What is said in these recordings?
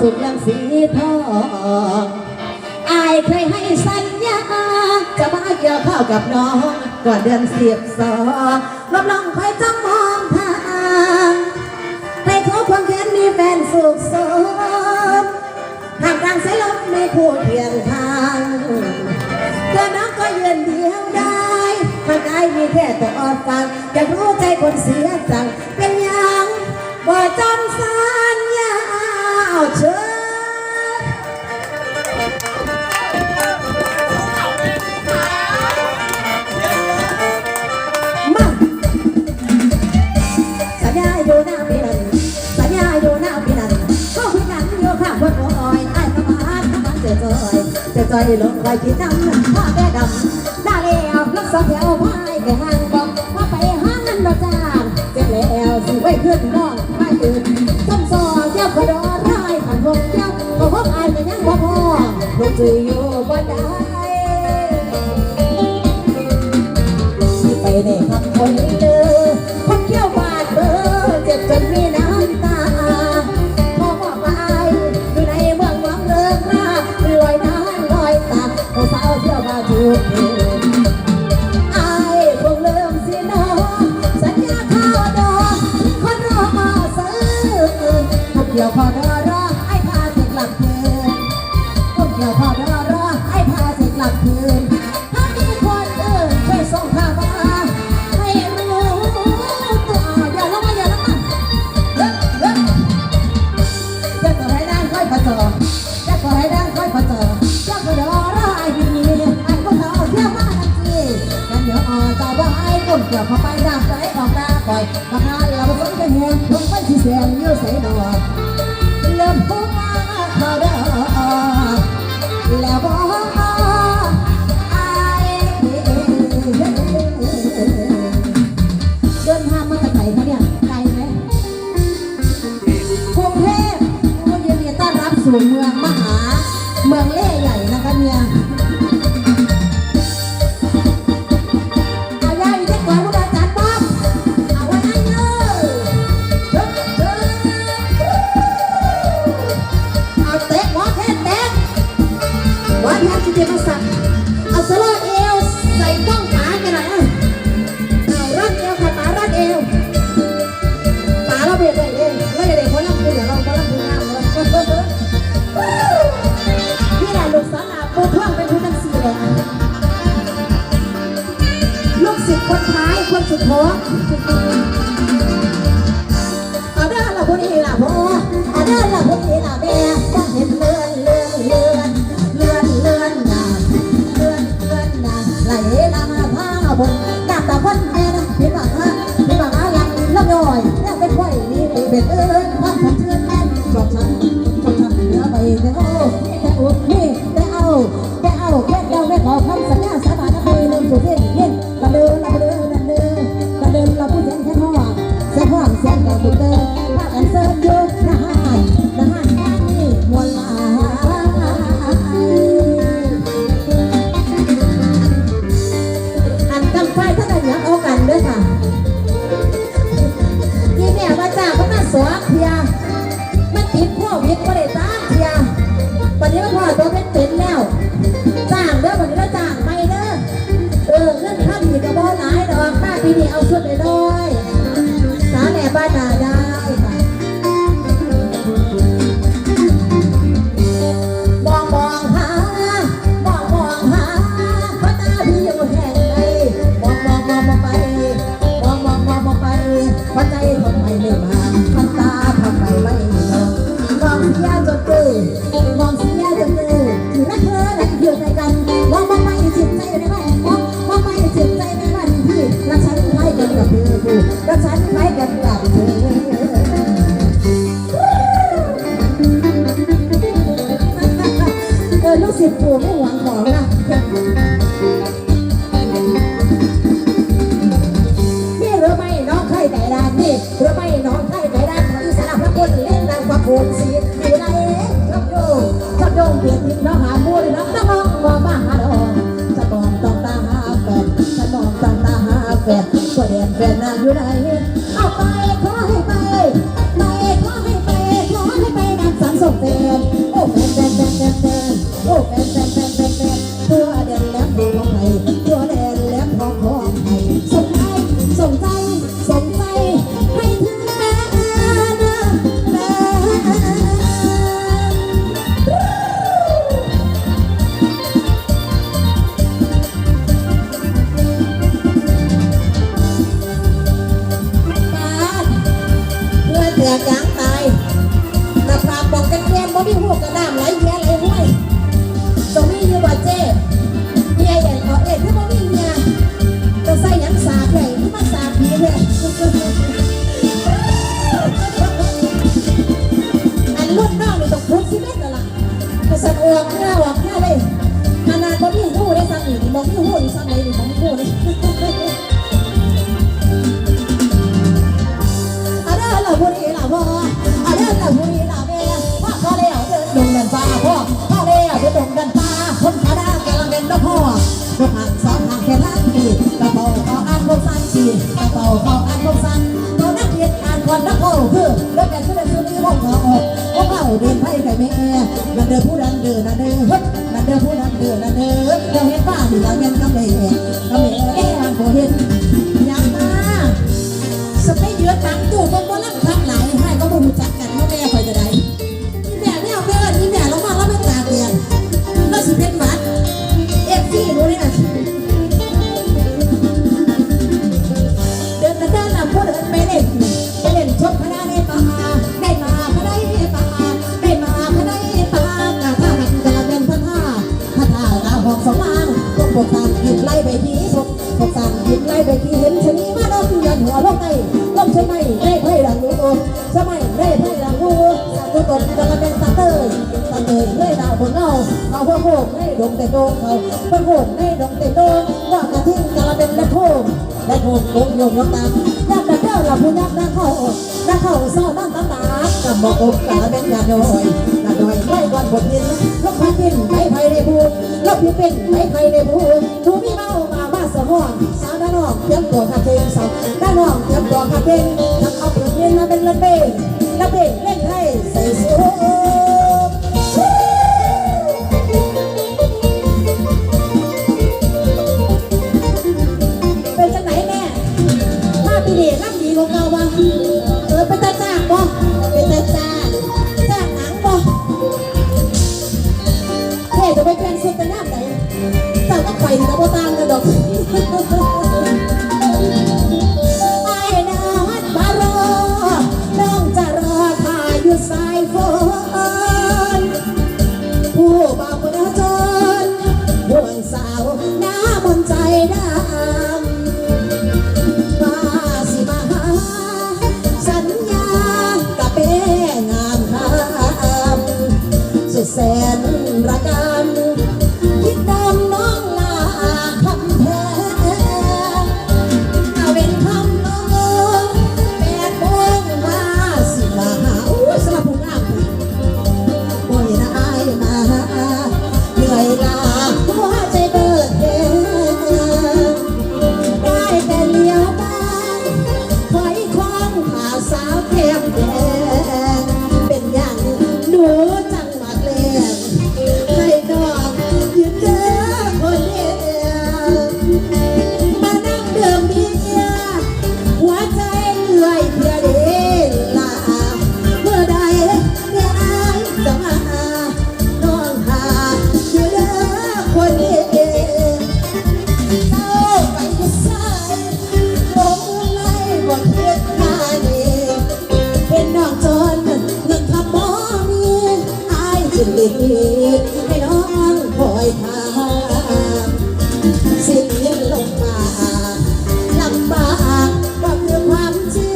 สุดลังสีทองอายเคยให้สัญญา จะมาเกี่ยวข้าวกับน้อง ก่อนเดือนเสียบสอรับลองคอยจ้องมองทางให้เขาความแค้นมีแฟนสุขสมทางกลางสายลมไม่คู่เทียงทางเพื่อน้องก็ยืนเดียวได้มันอายมีแค่ตัวอ่อนฟังอยากรู้ใจคนเสียจังเป็นยังบ่จำส ใจลงไปกินน้ำผ้าแก่ดำได้แล้วลักษณะแถวพายไปห้างบอกว่าไปห้างนั้นมาจ้าเจ็บแล้วสิไว้ขึ้นน้องไม่ตื่นจำซอเจ้ากอดอร้ายผ่านวงเจ้าก็พบอายไปยังบ่พอลูกจะอยู่บ่ได้ไปเนี่ย จจะก็ให้ดังค่พอเจอจะก็เดี๋ยวรอไอ้บินนี้ไอ้คอเอาเที่ยวมาทันทีงั้เดี๋ยวออจะว่าไอ้คเกี่ยวข้าไปดับใจ ของเอาด้นละพนี้ะพ่อเด้นละพนี้ะแม่เห็นเลื่อนเลื่อนเลื่อนเลื่อนเนนาเลื่อนเลื่อนนาไหลลามผ้าบนกาบตาคนแม่นะพี่บังฮะพี่บังฮะยังน้ำย่อยยังเป็นไข่นี่เป็นเออ ปีนี้เอาสุดเลยเด้อ อันรุ่นน้องนี่ต้องพุดสิเม็ดละล่ะกระสันอวกน้าอวกน้าเลยนาดบ่มีหูได้ซ้ำอีกนี่บ่มีหูนี่ซ้ำเลยนี่บ่มีหูนี่เอาเด้อล่ะบ่ได้ล่ะบ่ เป๋าเขาอ่านพวกสั้นตัวนักเรียนอ่านคนนักโอ้คือแล้วแกชื่อชื่อนี้องเขาออกพวกเขาเดินไปไก่ไม่นั่นเด้อผู้นั้นเด้อนั่นเดินนั่นเด้อผู้นั้นเด้อนั่นเด้อเราเห็นป้านี่เราเห็นกำเล่ ชะไม่ได้ไพ่ดังรู้สัตว์ตนกะละเบนตาเตยตาเตยได้ดาวบนเงาเอาพวกโขกให้ดงแต่โดงเขาพวกโขกให้ดงแต่โดงว่ากระทิ้งกะละเบนและโคกและถูกลุกยงยกตามยักษ์เจ้าเราผู้ยักษ์นักเข้านักเข้าเศร้านั่งตำตากับอกอกกาเป็นยาโดยยาโดยไล่ก่อนบทยินลบพันดินไม่ใครไฟในภูลบพิเป็นไม่ใครไฟในภูทูมีเมามาบ้าสมองสาวด้านนอกเตรียมตัวคาเฟ่สาวด้านนอกเตรียมตัวคาเฟ่ ระเบ้เล่นให้ใส่สูเป็นจังไหนแม่ มาปีเดียรับดีของเราบ้างเออเป็นตาจ้างบ่เป็นตาจ้างจ้างหนังบ่เฮ้จะไปเป็นสุดเป็นน้ำไหนเจ้าก็ไปนะโปตังกันดอก ดีให้น้องคอยทางสิ้นลงมาลำบากก็คือความจริ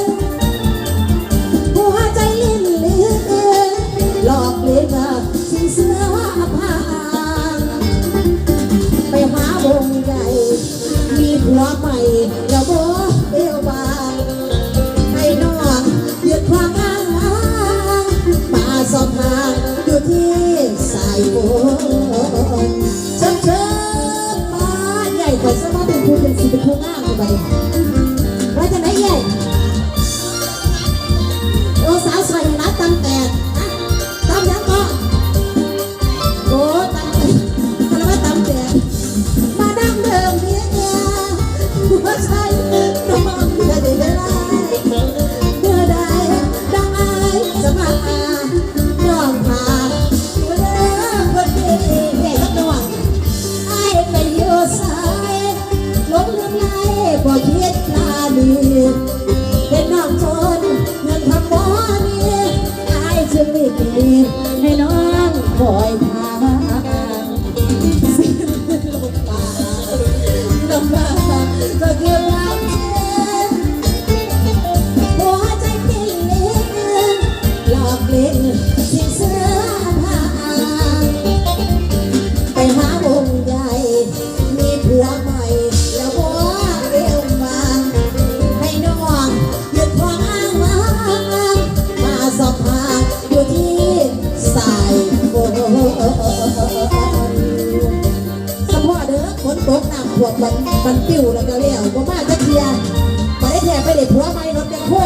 งหัวใจลิ้นเลือนหลอกเลือนสิเสื้อผ้าไปหาวงใหญ่ มีผัวใหม่อย่าบ่เอวบางให้น้องหยุดความอ้างว้างมาสอบทาง ที่สายฝนเชิญเชิญมาใหญ่กว่าสมาเป็นผู้เป็นสิเป็นผู้งามไป 心 วกมันมันติวแล้วก็เลี้ยวบ่มาจะเคลียร์ไปได้แทนไปเด็ดผัวไม่รถยังโค้